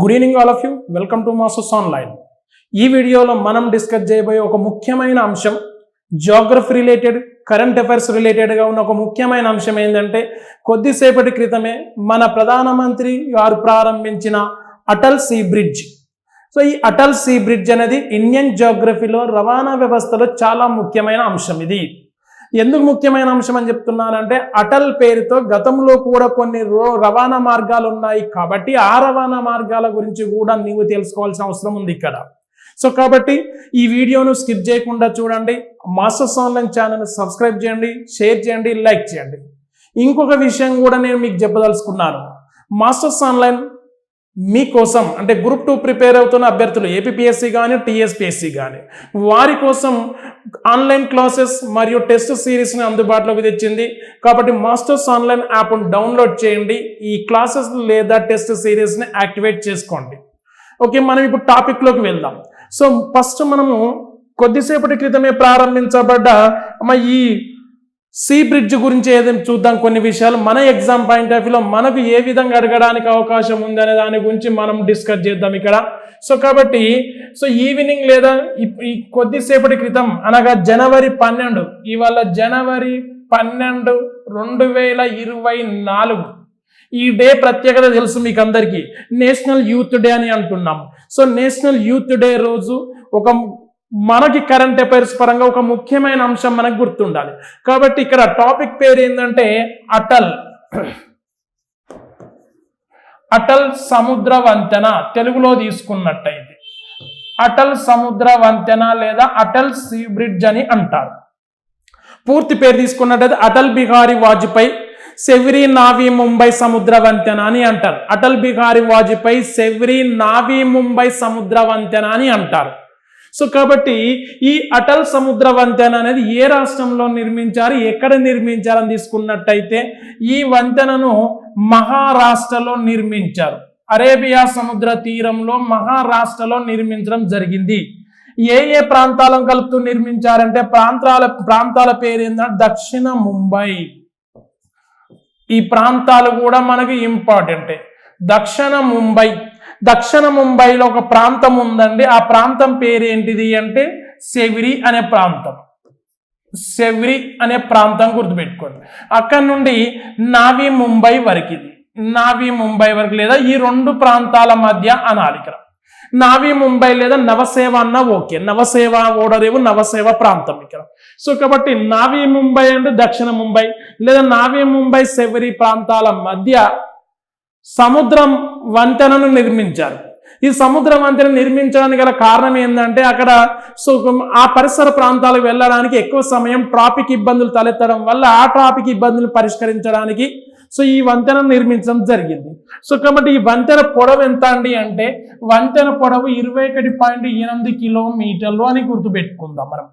Good evening all of you welcome to masses online ఈ వీడియోలో మనం డిస్కస్ చేయబోయే ఒక ముఖ్యమైన అంశం జాగ్రఫీ రిలేటెడ్ కరెంట్ అఫైర్స్ రిలేటెడ్గా ఉన్న ఒక ముఖ్యమైన అంశం ఏంటంటే కొద్దిసేపటి క్రితమే మన ప్రధానమంత్రి గారు ప్రారంభించిన అటల్ సీ బ్రిడ్జ్. సో ఈ అటల్ సీ బ్రిడ్జ్ అనేది ఇండియన్ జాగ్రఫీలో రవాణా వ్యవస్థలో చాలా ముఖ్యమైన అంశం ఇది. ఎందుకు ముఖ్యమైన అంశం అని చెప్తున్నానంటే అటల్ పేరుతో గతంలో కూడా కొన్ని రో రవాణా మార్గాలు ఉన్నాయి కాబట్టి ఆ రవాణా మార్గాల గురించి కూడా నీవు తెలుసుకోవాల్సిన అవసరం ఉంది ఇక్కడ. సో కాబట్టి ఈ వీడియోను స్కిప్ చేయకుండా చూడండి. మాస్టర్స్ ఆన్లైన్ ఛానల్ సబ్స్క్రైబ్ చేయండి షేర్ చేయండి లైక్ చేయండి. ఇంకొక విషయం కూడా నేను మీకు చెప్పదలుచుకున్నాను. మాస్టర్స్ ఆన్లైన్ మీకోసం అంటే గ్రూప్ టూ ప్రిపేర్ అవుతున్న అభ్యర్థులు ఏపీఎస్సి కానీ టీఎస్పిఎస్సి కానీ వారి కోసం ఆన్లైన్ క్లాసెస్ మరియు టెస్ట్ సిరీస్ని అందుబాటులోకి తెచ్చింది. కాబట్టి మాస్టర్స్ ఆన్లైన్ యాప్ను డౌన్లోడ్ చేయండి. ఈ క్లాసెస్ లేదా టెస్ట్ సిరీస్ని యాక్టివేట్ చేసుకోండి. ఓకే మనం ఇప్పుడు టాపిక్లోకి వెళ్దాం. సో ఫస్ట్ మనము కొద్దిసేపటి క్రితమే ప్రారంభించబడ్డ ఈ సీ బ్రిడ్జ్ గురించి ఏదైనా చూద్దాం. కొన్ని విషయాలు మన ఎగ్జామ్ పాయింట్ ఆఫ్ వ్యూలో మనకు ఏ విధంగా అడగడానికి అవకాశం ఉంది అనే దాని గురించి మనం డిస్కస్ చేద్దాం ఇక్కడ. సో కాబట్టి సో ఈవినింగ్ లేదా ఈ కొద్దిసేపటి క్రితం అనగా జనవరి పన్నెండు ఇవాళ జనవరి పన్నెండు రెండు వేల ఇరవై నాలుగు. ఈ డే ప్రత్యేకత తెలుసు మీకు అందరికీ నేషనల్ యూత్ డే అని అంటున్నాం. సో నేషనల్ యూత్ డే రోజు ఒక మనకి కరెంట్ అఫైర్స్ పరంగా ఒక ముఖ్యమైన అంశం మనకు గుర్తుండాలి. కాబట్టి ఇక్కడ టాపిక్ పేరు ఏంటంటే అటల్. అటల్ సముద్ర వంతెన తెలుగులో తీసుకున్నట్టయితే అటల్ సముద్ర వంతెన లేదా అటల్ సీ బ్రిడ్జ్ అని అంటారు. పూర్తి పేరు తీసుకున్నట్టయితే అటల్ బిహారీ వాజ్పేయి సెవరీ నావీ ముంబై సముద్ర వంతెన అని అంటారు. అటల్ బిహారీ వాజ్పేయి సెవ్రీ నావీ ముంబై సముద్ర వంతెన అని అంటారు. సో కాబట్టి ఈ అటల్ సముద్ర వంతెన అనేది ఏ రాష్ట్రంలో నిర్మించారు ఎక్కడ నిర్మించారని తీసుకున్నట్టయితే ఈ వంతెనను మహారాష్ట్రలో నిర్మించారు. అరేబియా సముద్ర తీరంలో మహారాష్ట్రలో నిర్మించడం జరిగింది. ఏ ఏ ప్రాంతాలను కలుపుతూ నిర్మించారంటే ప్రాంతాల ప్రాంతాల పేరు ఏంటంటే దక్షిణ ముంబై. ఈ ప్రాంతాలు కూడా మనకి ఇంపార్టెంటే. దక్షిణ ముంబై దక్షిణ ముంబైలో ఒక ప్రాంతం ఉందండి. ఆ ప్రాంతం పేరు ఏంటిది అంటే సెవిరి అనే ప్రాంతం. సెవ్రి అనే ప్రాంతం గుర్తుపెట్టుకోండి. అక్కడ నుండి నావి ముంబై వరకు ఇది నావి ముంబై వరకు లేదా ఈ రెండు ప్రాంతాల మధ్య అనాలి ఇక్కడ ముంబై లేదా నవసేవ అన్న ఓకే. నవసేవ ఓడరేవు నవసేవ ప్రాంతం ఇక్కడ. సో కాబట్టి నావి ముంబై అంటే దక్షిణ ముంబై లేదా నావి ముంబై సెవరి ప్రాంతాల మధ్య సముద్రం వంతెనను నిర్మించారు. ఈ సముద్ర వంతెన నిర్మించడానికి గల కారణం ఏంటంటే అక్కడ సో ఆ పరిసర ప్రాంతాలకు వెళ్ళడానికి ఎక్కువ సమయం ట్రాఫిక్ ఇబ్బందులు తలెత్తడం వల్ల ఆ ట్రాఫిక్ ఇబ్బందులు పరిష్కరించడానికి సో ఈ వంతెన నిర్మించడం జరిగింది. సో కాబట్టి ఈ వంతెన పొడవు ఎంత అండి అంటే వంతెన పొడవు ఇరవై ఒకటి పాయింట్ ఎనిమిది కిలోమీటర్లు అని గుర్తుపెట్టుకుందాం మనం.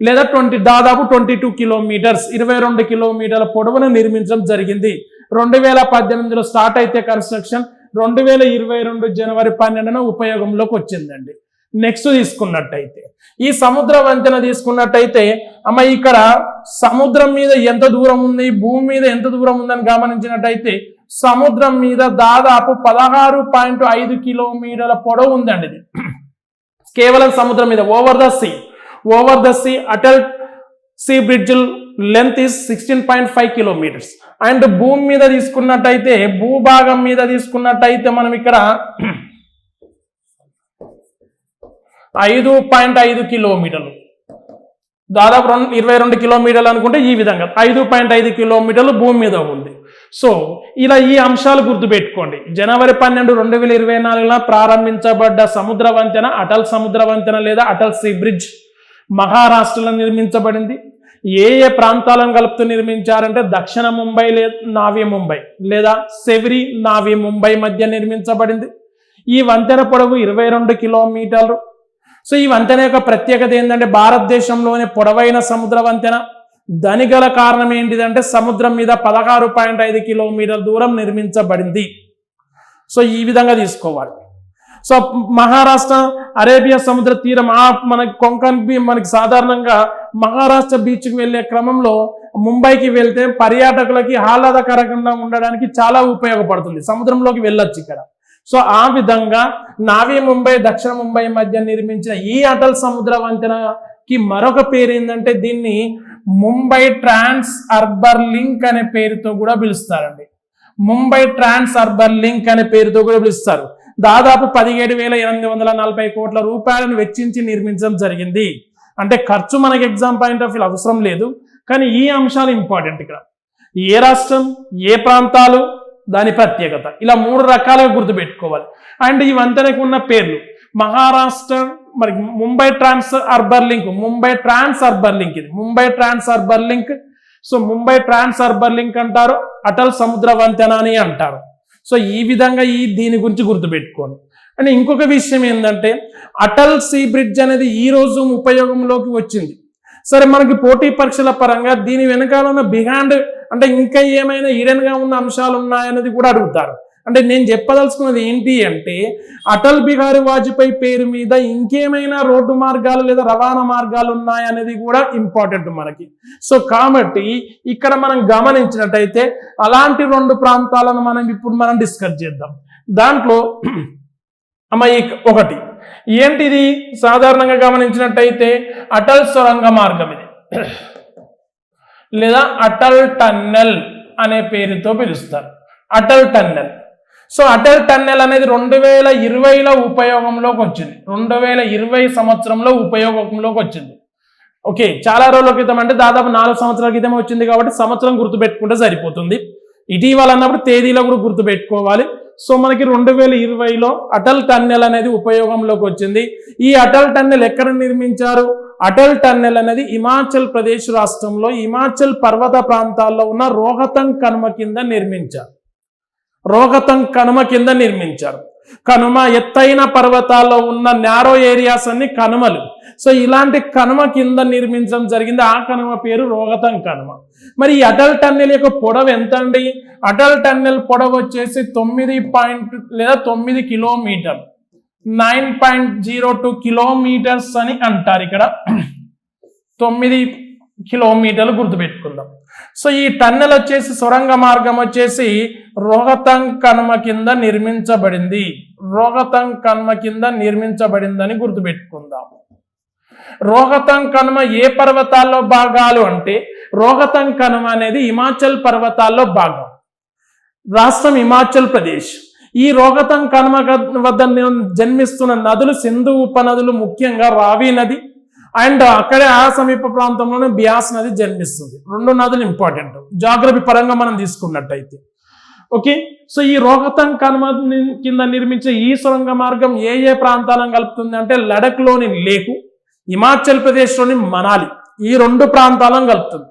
లేదా ట్వంటీ దాదాపు ట్వంటీ టూ కిలోమీటర్స్ ఇరవై రెండు కిలోమీటర్ల పొడవును నిర్మించడం జరిగింది. రెండు వేల పద్దెనిమిదిలో స్టార్ట్ అయితే కన్స్ట్రక్షన్ రెండు వేల ఇరవై రెండు జనవరి పన్నెండున ఉపయోగంలోకి వచ్చిందండి. నెక్స్ట్ తీసుకున్నట్టయితే ఈ సముద్ర వంతెన తీసుకున్నట్టయితే అమ్మ ఇక్కడ సముద్రం మీద ఎంత దూరం ఉంది భూమి మీద ఎంత దూరం ఉందని గమనించినట్టయితే సముద్రం మీద దాదాపు పదహారు పాయింట్ ఐదు కిలోమీటర్ల పొడవు ఉందండి ఇది. కేవలం సముద్రం మీద over the sea over the sea Atal sea bridge length is sixteen point five kilometres. And భూమి మీద తీసుకున్నట్టయితే భూభాగం మీద తీసుకున్నట్టయితే మనం ఇక్కడ ఐదు పాయింట్ ఐదు కిలోమీటర్లు. దాదాపు రెండు ఇరవై రెండు కిలోమీటర్లు అనుకుంటే ఈ విధంగా. ఐదు పాయింట్ ఐదు కిలోమీటర్లు భూమి మీద ఉంది. సో ఇలా ఈ అంశాలు గుర్తుపెట్టుకోండి. జనవరి పన్నెండు రెండు వేల ఇరవై నాలుగులో ప్రారంభించబడ్డ సముద్ర వంతెన అటల్ సముద్ర వంతెన లేదా అటల్ సీ బ్రిడ్జ్ మహారాష్ట్రలో నిర్మించబడింది. ఏ ఏ ప్రాంతాలను కలుపుతూ నిర్మించారంటే దక్షిణ ముంబై లే నావ్య ముంబై లేదా సెవిరి నావి ముంబై మధ్య నిర్మించబడింది. ఈ వంతెన పొడవు ఇరవై రెండు కిలోమీటర్లు. సో ఈ వంతెన యొక్క ప్రత్యేకత ఏంటంటే భారతదేశంలోనే పొడవైన సముద్ర వంతెన. దాని గల కారణం ఏంటిదంటే సముద్రం మీద పదహారు పాయింట్ ఐదు కిలోమీటర్ల దూరం నిర్మించబడింది. సో ఈ విధంగా తీసుకోవాలి. సో మహారాష్ట్ర అరేబియా సముద్ర తీరం ఆ మనకి కొంకన్ మనకి సాధారణంగా మహారాష్ట్ర బీచ్కి వెళ్ళే క్రమంలో ముంబైకి వెళ్తే పర్యాటకులకి ఆహ్లాదకరంగా ఉండడానికి చాలా ఉపయోగపడుతుంది. సముద్రంలోకి వెళ్ళొచ్చు ఇక్కడ. సో ఆ విధంగా నావీ ముంబై దక్షిణ ముంబై మధ్య నిర్మించిన ఈ అటల్ సముద్ర వంతెనకి మరొక పేరు ఏంటంటే దీన్ని ముంబై ట్రాన్స్ అర్బర్ లింక్ అనే పేరుతో కూడా పిలుస్తారండి. ముంబై ట్రాన్స్ అర్బర్ లింక్ అనే పేరుతో కూడా పిలుస్తారు. దాదాపు పదిహేడు వేల ఎనిమిది వందల నలభై కోట్ల రూపాయలను వెచ్చించి నిర్మించడం జరిగింది. అంటే ఖర్చు మనకి ఎగ్జామ్ పాయింట్ ఆఫ్ వ్యూ అవసరం లేదు. కానీ ఈ అంశాలు ఇంపార్టెంట్ ఇక్కడ. ఏ రాష్ట్రం ఏ ప్రాంతాలు దాని ప్రత్యేకత. ఇలా మూడు రకాలుగా గుర్తుపెట్టుకోవాలి. అండ్ ఈ వంతెనకు ఉన్న పేర్లు. మహారాష్ట్ర మరి Mumbai trans harbour link. Mumbai trans harbour link ఇది. Mumbai trans harbour link. So Mumbai trans harbour link అంటారు. అటల్ సముద్ర వంతెన అని అంటారు. సో ఈ విధంగా ఈ దీని గురించి గుర్తుపెట్టుకోండి. అండ్ ఇంకొక విషయం ఏంటంటే అటల్ సీ బ్రిడ్జ్ అనేది ఈ రోజు ఉపయోగంలోకి వచ్చింది. సరే మనకి పోటీ పరీక్షల పరంగా దీని వెనకాల ఉన్న బిహాండ్ అంటే ఇంకా ఏమైనా hidden గా ఉన్న అంశాలు ఉన్నాయన్నది కూడా అడుగుతారు. అంటే నేను చెప్పదలుచుకున్నది ఏంటి అంటే అటల్ బిహారీ వాజ్పేయి పేరు మీద ఇంకేమైనా రోడ్డు మార్గాలు లేదా రవాణా మార్గాలు ఉన్నాయనేది కూడా ఇంపార్టెంట్ మనకి. సో కాబట్టి ఇక్కడ మనం గమనించినట్టయితే అలాంటి రెండు ప్రాంతాలను మనం ఇప్పుడు మనం డిస్కస్ చేద్దాం. దాంట్లో అమ్మ ఒకటి. ఏంటిది? సాధారణంగా గమనించినట్టయితే అటల్ సొరంగ మార్గం ఇది. లేదా అటల్ టన్నెల్ అనే పేరుతో పిలుస్తారు. Atal tunnel. So Atal tunnel అనేది రెండు వేల ఇరవైలో ఉపయోగంలోకి వచ్చింది. రెండు వేల ఇరవై సంవత్సరంలో ఉపయోగంలోకి వచ్చింది. ఓకే చాలా రోజుల క్రితం అంటే దాదాపు నాలుగు సంవత్సరాల క్రితం వచ్చింది కాబట్టి సంవత్సరం గుర్తుపెట్టుకుంటే సరిపోతుంది. ఇటీవల అన్నప్పుడు తేదీలో కూడా గుర్తుపెట్టుకోవాలి. సో మనకి రెండు వేల ఇరవైలో అటల్ టన్నెల్ అనేది ఉపయోగంలోకి వచ్చింది. ఈ అటల్ టన్నెల్ ఎక్కడ నిర్మించారు? అటల్ టన్నెల్ అనేది హిమాచల్ ప్రదేశ్ రాష్ట్రంలో హిమాచల్ పర్వత ప్రాంతాల్లో ఉన్న రోహతంగ్ కనుమ కింద నిర్మించారు. రోగతం కనుమ కింద నిర్మించారు. కనుమ ఎత్తైన పర్వతాల్లో ఉన్న నారో ఏరియాస్ అన్ని కనుమలు. సో ఇలాంటి కనుమ కింద నిర్మించడం జరిగింది. ఆ కనుమ పేరు రోగతం కనుమ. మరి ఈ అటల్ టన్నెల్ యొక్క పొడవు ఎంత అండి అటల్ టన్నెల్ పొడవు వచ్చేసి తొమ్మిది పాయింట్ లేదా తొమ్మిది kilometre. Nine point zero two kilometres అని అంటారు ఇక్కడ. తొమ్మిది కిలోమీటర్లు గుర్తుపెట్టుకుందాం. సో ఈ టన్నెల్ వచ్చేసి సొరంగ మార్గం వచ్చేసి రోహతంగ్ కనుమ కింద నిర్మించబడింది. రోహతంగ్ కనుమ కింద నిర్మించబడిందని గుర్తుపెట్టుకుందాం. రోహతంగ్ కనుమ ఏ పర్వతాల్లో భాగాలు అంటే రోహతంగ్ కనుమ అనేది హిమాచల్ పర్వతాల్లో భాగం. రాష్ట్రం హిమాచల్ ప్రదేశ్. ఈ రోహతంగ్ కనుమ వద్ద జన్మిస్తున్న నదులు సింధు ఉపనదులు ముఖ్యంగా రావి నది అండ్ అక్కడే ఆ సమీప ప్రాంతంలోనే బియాస్ నది జన్మిస్తుంది. రెండు నదులు ఇంపార్టెంట్. జాగ్రఫీ పరంగా మనం తీసుకున్నట్టయితే. ఓకే? సో ఈ రోహతం కనుమ కింద నిర్మించే ఈ సొరంగ మార్గం ఏ ఏ ప్రాంతాలను కలుపుతుంది అంటే లడఖ్లోని లేకు హిమాచల్ ప్రదేశ్లోని మనాలి. ఈ రెండు ప్రాంతాలను కలుపుతుంది.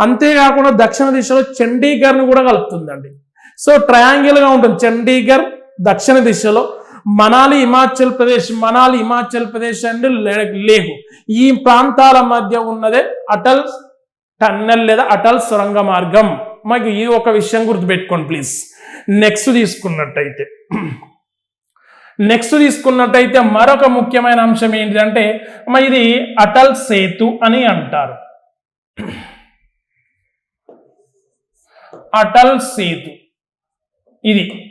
అంతేకాకుండా దక్షిణ దిశలో చండీగఢ్ను కూడా కలుపుతుందండి. సో ట్రయాంగిల్గా ఉంటుంది. చండీగఢ్ దక్షిణ దిశలో మనాలి హిమాచల్ ప్రదేశ్ మనాలి హిమాచల్ ప్రదేశ్ అండ్ లే- లేహు. ఈ ప్రాంతాల మధ్య ఉన్నదే అటల్ టన్నెల్ లేదా అటల్ సొరంగ మార్గం. మాకు ఈ ఒక విషయం గుర్తుపెట్టుకోండి ప్లీజ్. నెక్స్ట్ తీసుకున్నట్టయితే. నెక్స్ట్ తీసుకున్నట్టయితే మరొక ముఖ్యమైన అంశం ఏంటంటే ఇది అటల్ సేతు అని అంటారు. అటల్ సేతు. ఇది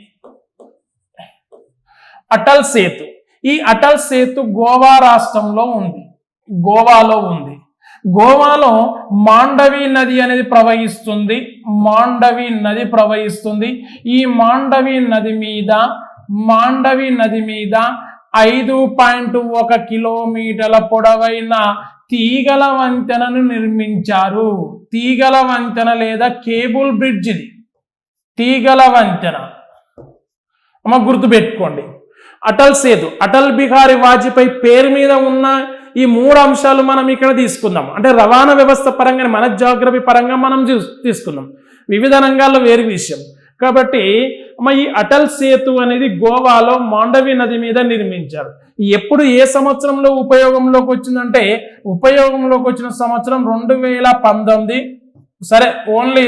అటల్ సేతు. ఈ అటల్ సేతు గోవా రాష్ట్రంలో ఉంది. గోవాలో ఉంది. గోవాలో మాండవి నది అనేది ప్రవహిస్తుంది. మాండవి నది ప్రవహిస్తుంది. ఈ మాండవి నది మీద మాండవి నది మీద ఐదు పాయింట్ ఒక కిలోమీటర్ల పొడవైన తీగల వంతెనను నిర్మించారు. తీగల వంతెన లేదా కేబుల్ బ్రిడ్జ్ ఇది. తీగల వంతెన. అమ్మ గుర్తుపెట్టుకోండి. అటల్ సేతు అటల్ బిహారీ వాజ్పేయి పేరు మీద ఉన్న ఈ మూడు అంశాలు మనం ఇక్కడ తీసుకుందాం. అంటే రవాణా వ్యవస్థ పరంగా మన జాగ్రఫీ పరంగా మనం తీసుకుందాం. వివిధ రంగాల్లో వేరు విషయం. కాబట్టి ఈ అటల్ సేతు అనేది గోవాలో మాండవి నది మీద నిర్మించారు. ఎప్పుడు ఏ సంవత్సరంలో ఉపయోగంలోకి వచ్చిందంటే ఉపయోగంలోకి వచ్చిన సంవత్సరం రెండు వేల పంతొమ్మిది. సరే ఓన్లీ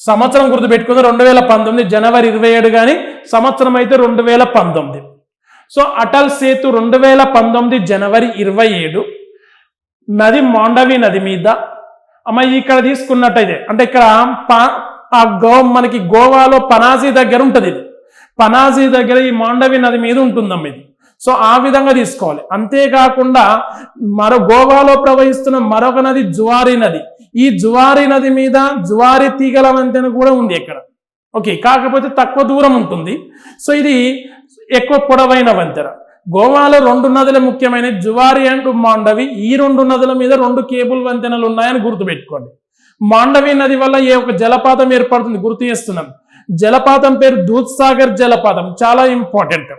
సంవత్సరం గుర్తుపెట్టుకుంది రెండు వేల పంతొమ్మిది జనవరి ఇరవై ఏడు కానీ సంవత్సరం అయితే రెండు వేల పంతొమ్మిది. సో అటల్ సేతు రెండు వేల పంతొమ్మిది జనవరి ఇరవై ఏడు నది మాండవి నది మీద అమ్మ ఇక్కడ తీసుకున్నట్టయితే అంటే ఇక్కడ పా ఆ గో మనకి గోవాలో పనాజీ దగ్గర ఉంటుంది ఇది. పనాజీ దగ్గర ఈ మాండవి నది మీద ఉంటుందమ్మ ఇది. సో ఆ విధంగా తీసుకోవాలి. అంతేకాకుండా మరో గోవాలో ప్రవహిస్తున్న మరొక నది జువారి నది. ఈ జువారి నది మీద జువారి తీగల వంతెన కూడా ఉంది ఇక్కడ. ఓకే కాకపోతే తక్కువ దూరం ఉంటుంది. సో ఇది ఎక్కువ పొడవైన వంతెన గోవాలో రెండు నదులు ముఖ్యమైన జువారి అండ్ మాండవి ఈ రెండు నదుల మీద రెండు కేబుల్ వంతెనలు ఉన్నాయని గుర్తుపెట్టుకోండి. మాండవి నది వల్ల ఏ ఒక జలపాతం ఏర్పడుతుంది? గుర్తు చేస్తున్నాం. జలపాతం పేరు దూద్సాగర్ జలపాతం. చాలా ఇంపార్టెంట్.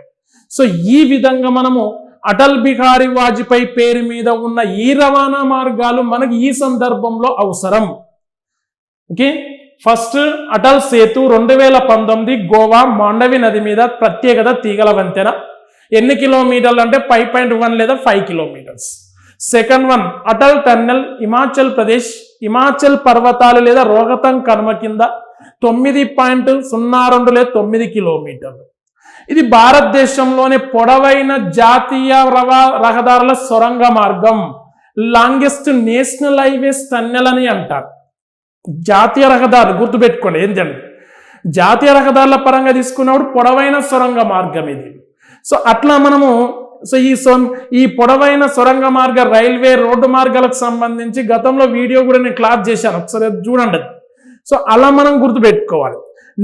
సో ఈ విధంగా మనము అటల్ బిహారీ వాజ్పేయి పేరు మీద ఉన్న ఈ రవాణా మార్గాలు మనకి ఈ సందర్భంలో అవసరం. ఓకే? ఫస్ట్ అటల్ సేతు రెండు వేల పంతొమ్మిది గోవా మాండవి నది మీద ప్రత్యేకత తీగల వంతెన ఎన్ని కిలోమీటర్లు అంటే ఫైవ్ పాయింట్ వన్ లేదా five kilometres. Second one Atal tunnel Himachal Pradesh Himachal పర్వతాలు లేదా రోహతం కర్మ కింద తొమ్మిది పాయింట్ సున్నా రెండు లేదా తొమ్మిది కిలోమీటర్లు. ఇది భారతదేశంలోనే పొడవైన జాతీయ రవా రహదారుల సొరంగ మార్గం. లాంగెస్ట్ నేషనల్ హైవేస్ టన్నెల్ అని అంటారు. జాతీయ రహదారులు గుర్తుపెట్టుకోండి ఏంటండి జాతీయ రహదారుల పరంగా తీసుకున్నప్పుడు పొడవైన సొరంగ మార్గం ఇది. సో అట్లా మనము సో ఈ సొ ఈ పొడవైన సొరంగ మార్గ రైల్వే రోడ్డు మార్గాలకు సంబంధించి గతంలో వీడియో కూడా నేను క్లాస్ చేశాను ఒకసారి చూడండి. సో అలా మనం గుర్తుపెట్టుకోవాలి.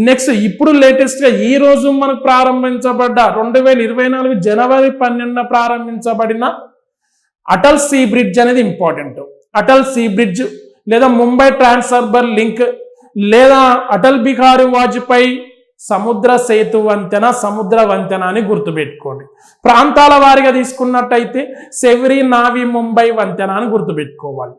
నెక్స్ట్ ఇప్పుడు లేటెస్ట్గా ఈ రోజు మనకు ప్రారంభించబడ్డ రెండు వేల ఇరవై నాలుగు జనవరి పన్నెండున ప్రారంభించబడిన అటల్ సీ బ్రిడ్జ్ అనేది ఇంపార్టెంట్. అటల్ సీ బ్రిడ్జ్ లేదా ముంబై ట్రాన్స్ఫర్బర్ లింక్ లేదా అటల్ బిహారీ వాజ్పేయి సముద్ర సేతు వంతెన సముద్ర వంతెన అని గుర్తుపెట్టుకోండి. ప్రాంతాల వారిగా తీసుకున్నట్టయితే సెవరి నావి ముంబై వంతెన అని గుర్తుపెట్టుకోవాలి.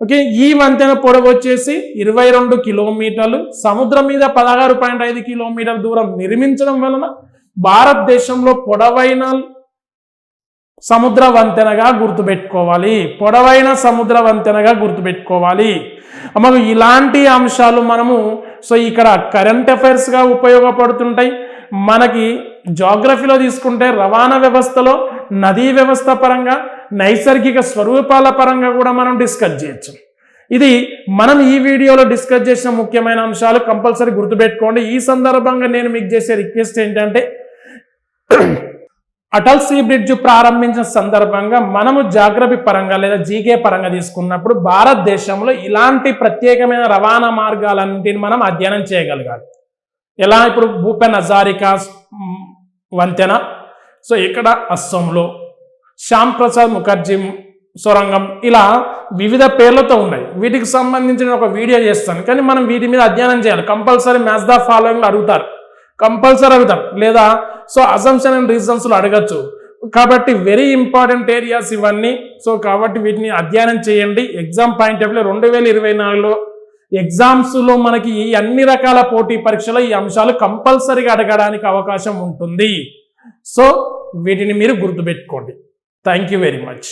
ఓకే ఈ వంతెన పొడవు వచ్చేసి ఇరవై రెండు కిలోమీటర్లు. సముద్రం మీద పదహారు పాయింట్ ఐదు కిలోమీటర్ల దూరం నిర్మించడం వలన భారతదేశంలో పొడవైన సముద్ర వంతెనగా గుర్తుపెట్టుకోవాలి. పొడవైన సముద్ర వంతెనగా గుర్తుపెట్టుకోవాలి. మనకు ఇలాంటి అంశాలు మనము సో ఇక్కడ కరెంట్ అఫైర్స్గా ఉపయోగపడుతుంటాయి. మనకి జాగ్రఫీలో తీసుకుంటే రవాణా వ్యవస్థలో నదీ వ్యవస్థ పరంగా నైసర్గిక స్వరూపాల పరంగా కూడా మనం డిస్కస్ చేయొచ్చు. ఇది మనం ఈ వీడియోలో డిస్కస్ చేసిన ముఖ్యమైన అంశాలు. కంపల్సరీ గుర్తుపెట్టుకోండి. ఈ సందర్భంగా నేను మీకు చేసే రిక్వెస్ట్ ఏంటంటే అటల్ సీ బ్రిడ్జ్ ప్రారంభించిన సందర్భంగా మనము జాగ్రఫీ పరంగా లేదా జీకే పరంగా తీసుకున్నప్పుడు భారతదేశంలో ఇలాంటి ప్రత్యేకమైన రవాణా మార్గాలన్నింటిని మనం అధ్యయనం చేయగలగాలి. ఎలా? ఇప్పుడు భూపెన్ హజారికా వంతెన. సో ఇక్కడ అస్సంలో శ్యామ్ ప్రసాద్ ముఖర్జీ సొరంగం ఇలా వివిధ పేర్లతో ఉన్నాయి. వీటికి సంబంధించిన ఒక వీడియో చేస్తాను. కానీ మనం వీటి మీద అధ్యయనం చేయాలి. కంపల్సరీ మ్యాచ్ ద ఫాలోయింగ్ అడుగుతారు. కంపల్సరీ అడుగుతారు లేదా సో అసంప్షన్ అండ్ రీజన్స్లో అడగచ్చు. కాబట్టి వెరీ ఇంపార్టెంట్ ఏరియాస్ ఇవన్నీ. సో కాబట్టి వీటిని అధ్యయనం చేయండి. ఎగ్జామ్ పాయింట్ ఆఫ్ వ్యూ రెండు వేల ఇరవై నాలుగులో ఎగ్జామ్స్లో మనకి ఈ అన్ని రకాల పోటీ పరీక్షలో ఈ అంశాలు కంపల్సరీగా అడగడానికి అవకాశం ఉంటుంది. సో వీటిని మీరు గుర్తుపెట్టుకోండి. Thank you very much